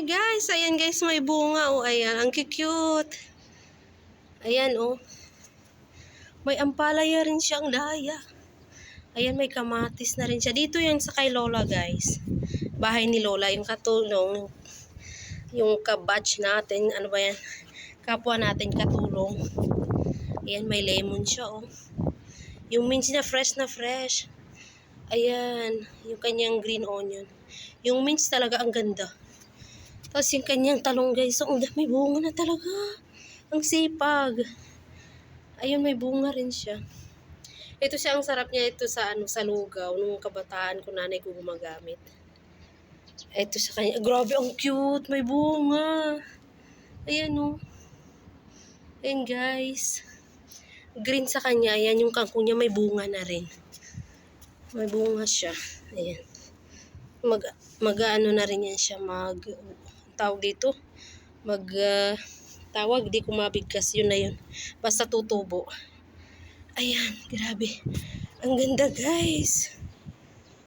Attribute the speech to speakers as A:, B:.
A: Guys, ayan guys, may bunga oh, ayan, ang cute. Ayan oh. May ampalaya rin siyang daya. Ayan, may kamatis na rin siya. Dito yan sa kay Lola guys. Bahay ni Lola, yung katulong, yung kabatch natin, ano ba yan? Kapwa natin katulong. Ayan, may lemon siya oh. Yung mince na fresh na fresh. Ayan, yung kanyang green onion. Yung mince talaga ang ganda. Tapos yung kanyang talong guys, ang may bunga na talaga. Ang sipag. Ayun, may bunga rin siya. Ito siya, ang sarap niya ito sa ano sa lugaw. Nung kabataan ko, nanay ko gumagamit. Ito sa kanya. Grabe, ang cute. May bunga. Ayan o. Ayan guys. Green sa kanya. Ayan yung kangkong niya. May bunga na rin. May bunga siya. Ayan. Mag, mag ano na rin yan siya. Mag, tawag dito. Mag, ah, tawag. Di ko mabigkas. Yun na yun. Basta tutubo. Ayan, grabe. Ang ganda guys.